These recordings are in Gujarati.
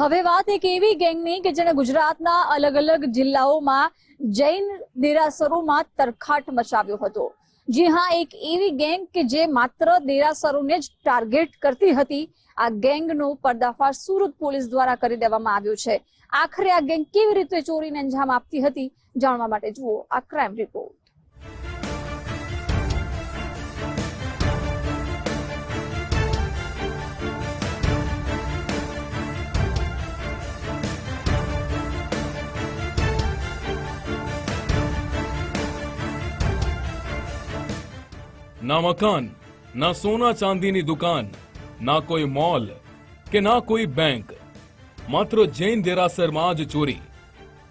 હવે વાત એક એવી ગેંગની કે જેણે ગુજરાતના અલગ અલગ જિલ્લાઓમાં જૈન દેરાસરોમાં તરખાટ મચાવ્યો હતો. જી હા, એક એવી ગેંગ કે જે માત્ર દેરાસરોને જ ટાર્ગેટ કરતી હતી, આ ગેંગનો પર્દાફાશ સુરત પોલીસ દ્વારા કરી દેવામાં આવ્યો છે. આખરે આ ગેંગ કેવી રીતે ચોરીને અંજામ આપતી હતી, જાણવા માટે જુઓ આ ક્રાઇમ રિપોર્ટ. ના મકાન, ના સોના ચાંદીની દુકાન, ના કોઈ મોલ કે ના કોઈ બેંક માત્ર જૈન દેરાસરમાં જ ચોરી.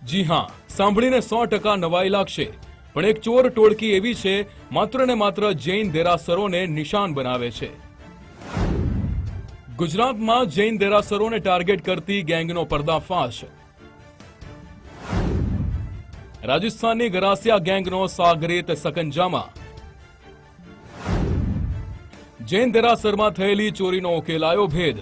જી હા, સાંભળીને સો ટકા નવાઈ લાગશે. પણ એક ચોર ટોળકી એવી છે, માત્ર ને માત્ર જૈન દેરાસરોને નિશાન બનાવે છે. ગુજરાતમાં જૈન દેરાસરોને ટાર્ગેટ કરતી ગેંગનો પર્દાફાશ. રાજસ્થાનની ગરાસિયા ગેંગનો સાગરીત સકંજામાં. જૈન દેરાસરમાં થયેલી ચોરીનો ઉકેલાયો ભેદ.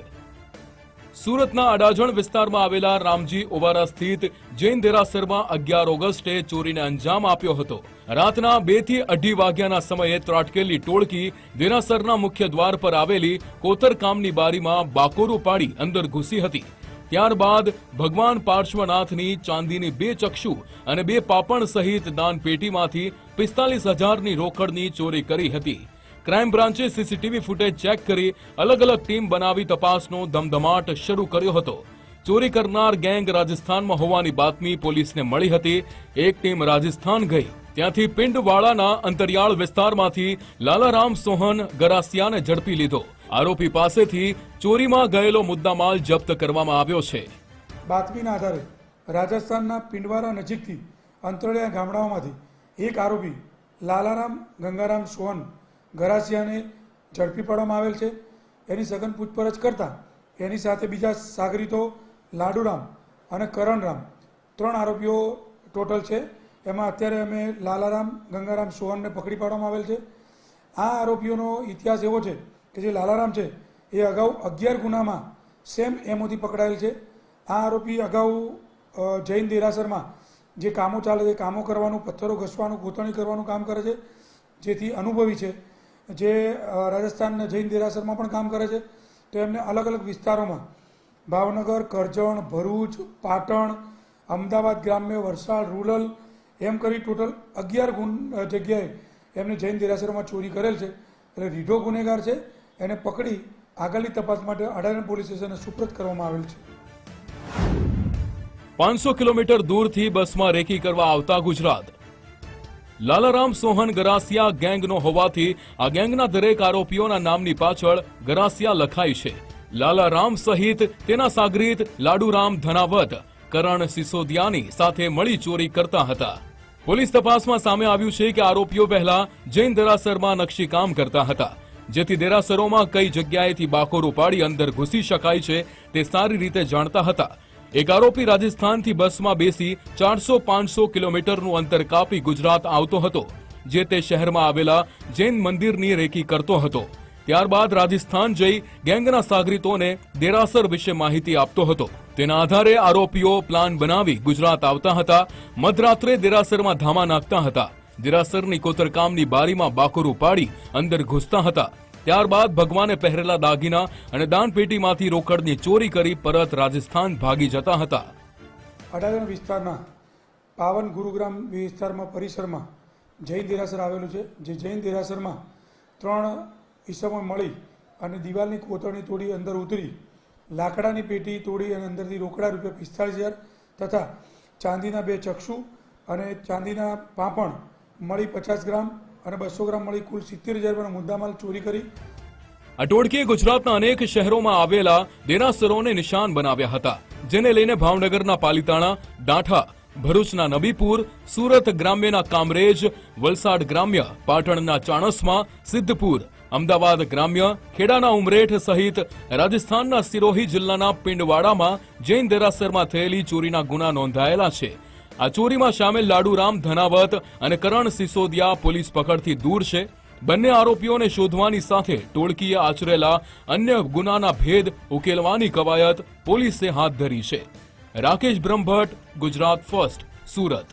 સુરતના અડાજણ વિસ્તારમાં આવેલા રામજી ઓવારા સ્થિત જૈન દેરાસરમાં અગિયાર ઓગસ્ટે ચોરીને અંજામ આપ્યો હતો. રાતના બેથી અઢી વાગ્યાના સમયે ત્રાટકેલી ટોળકી દેરાસરના મુખ્ય દ્વાર પર આવેલી કોતરકામની બારીમાં બાકોરું પાડી અંદર ઘૂસી હતી. ત્યારબાદ ભગવાન પાર્શ્વનાથની ચાંદીની બે ચક્ષુ અને બે પાપણ સહિત દાનપેટીમાંથી પિસ્તાલીસ હજારની રોકડની ચોરી કરી હતી. ક્રાઇમ બ્રાન્ચે સીસીટીવી ફૂટેજ ચેક કરી અલગ અલગ ટીમ બનાવી તપાસનો ધમધમાટ શરૂ કર્યો હતો. ચોરી કરનાર ગેંગ રાજસ્થાનમાં હોવાની બાતમી પોલીસને મળી હતી. એક ટીમ રાજસ્થાન ગઈ. ત્યાંથી પિંડવાળાના અંતરિયાળ વિસ્તારમાંથી લાલારામ સોહન ગરાસિયાને ઝડપી લીધો. આરોપી પાસેથી ચોરીમાં ગયેલો મુદ્દામાલ જપ્ત કરવામાં આવ્યો છે. બાતમીના આધારે રાજસ્થાનના પિંડવારા નજીકથી અંતરળિયા ગામડાઓમાંથી એક આરોપી લાલારામ ગંગારામ સોહન ગરાસિયાને ઝડપી પાડવામાં આવેલ છે. એની સઘન પૂછપરછ કરતા એની સાથે બીજા સાગરીતો લાડુરામ અને કરણરામ ત્રણ આરોપીઓ ટોટલ છે. એમાં અત્યારે અમે લાલારામ, ગંગારામ સોહનને પકડી પાડવામાં આવેલ છે. આ આરોપીઓનો ઇતિહાસ એવો છે કે જે લાલારામ છે એ અગાઉ અગિયાર ગુનામાં સેમ એમોથી પકડાયેલ છે. આ આરોપી અગાઉ જૈન દેરાસરમાં જે કામો ચાલે છે, કામો કરવાનું, પથ્થરો ઘસવાનું કોતરણી કરવાનું કામ કરે છે, જેથી અનુભવી છે. જે રાજસ્થાનના જૈન દેરાસરમાં પણ કામ કરે છે, તો એમને અલગ અલગ વિસ્તારોમાં ભાવનગર, કરજણ, ભરૂચ, પાટણ, અમદાવાદ ગ્રામ્ય, વલસાડ, રૂરલ, એમ કરી ટોટલ અગિયાર ગુન જગ્યાએ એમને જૈન દેરાસરમાં ચોરી કરેલ છે. એટલે રીઢો ગુનેગાર છે. એને પકડી આગળની તપાસ માટે અડાજણ પોલીસ સ્ટેશને સુપ્રત કરવામાં આવેલ છે. પાંચસો કિલોમીટર દૂરથી બસમાં રેકી કરવા આવતા ગુજરાત. લાલારામ સોહન ગરાસિયા ગેંગનો હોવાથી આ ગેંગના દરેક આરોપીઓના નામની પાછળ ગરાસિયા લખાય છે. લાલારામ સહિત તેના સાગરીત લાડુરામ ધનાવત, કરણ સિસોદિયાની સાથે મળી ચોરી કરતા હતા. પોલીસ તપાસમાં સામે આવ્યું છે કે આરોપીઓ પહેલા જૈન દેરાસરમાં નકશી કામ કરતા હતા. જેથી દેરાસરોમાં કઈ જગ્યાએથી બાકોરો પાડી અંદર ઘૂસી શકાય છે તે સારી રીતે જાણતા હતા. એક આરોપી રાજસ્થાનથી બસમાં બેસી ચારસો પાંચસો કિલોમીટરનું અંતર કાપી ગુજરાત આવતો હતો, જે તે શહેરમાં આવેલા જૈન મંદિરની રેકી કરતો હતો. ત્યારબાદ રાજસ્થાન જઈ ગેંગના સાગરીતોને દેરાસર વિશે માહિતી આપતો હતો. તેના આધારે આરોપીઓ પ્લાન બનાવી ગુજરાત આવતા હતા, મધરાત્રે દેરાસરમાં ધામા નાખતા હતા. દેરાસરની કોતરકામની બારીમાં બાકોરું પાડી અંદર ઘૂસતા હતા. ત્યારબાદ ભગવાને પહેરેલા દાગીના અને દાનપેટીમાંથી રોકડની ચોરી કરી પરત રાજસ્થાન ભાગી જતા હતા. અડાજણ વિસ્તારના પાવન ગુરુગ્રામ વિસ્તારમાં પરિસરમાં જૈન દેરાસર આવેલું છે, જે જૈન દેરાસરમાં ત્રણ ઈસમો મળી અને દિવાલની કોતરણી તોડી અંદર ઉતરી, લાકડાની પેટી તોડી અને અંદરથી રોકડા રૂપિયા પિસ્તાળીસ હજાર તથા ચાંદીના બે ચક્ષુ અને ચાંદીના પાપણ મળી પચાસ ગ્રામ અને બસો ગ્રામ મળી કુલ સિત્તેર હજાર રૂપિયાનો મુદ્દામાલ ચોરી કરી. આ ટોળકીએ ગુજરાતના અનેક શહેરોમાં આવેલા દેરાસરોને નિશાન બનાવ્યા હતા, જેને લઈને ભાવનગરના પાલિતાણા દાંઠા ભરૂચના નબીપુર, સુરત ગ્રામ્યના કામરેજ, વલસાડ ગ્રામ્ય, પાટણના ચાણસમાં, સિદ્ધપુર, અમદાવાદ ગ્રામ્ય, ખેડાના ઉમરેઠ સહિત રાજસ્થાનના સિરોહી જિલ્લાના પિંડવાડામાં જૈન દેરાસરમાં થયેલી ચોરીના ગુના નોંધાયેલા છે. આ ચોરીમાં સામેલ લાડુરામ ધનાવત અને કરણ સિસોદિયા પોલીસ પકડથી દૂર છે. બંને આરોપીઓને શોધવાની સાથે ટોળકીએ આચરેલા અન્ય ગુનાના ભેદ ઉકેલવાની કવાયત પોલીસે હાથ ધરી છે. રાકેશ બ્રહ્મભટ્ટ, ગુજરાત ફર્સ્ટ, સુરત.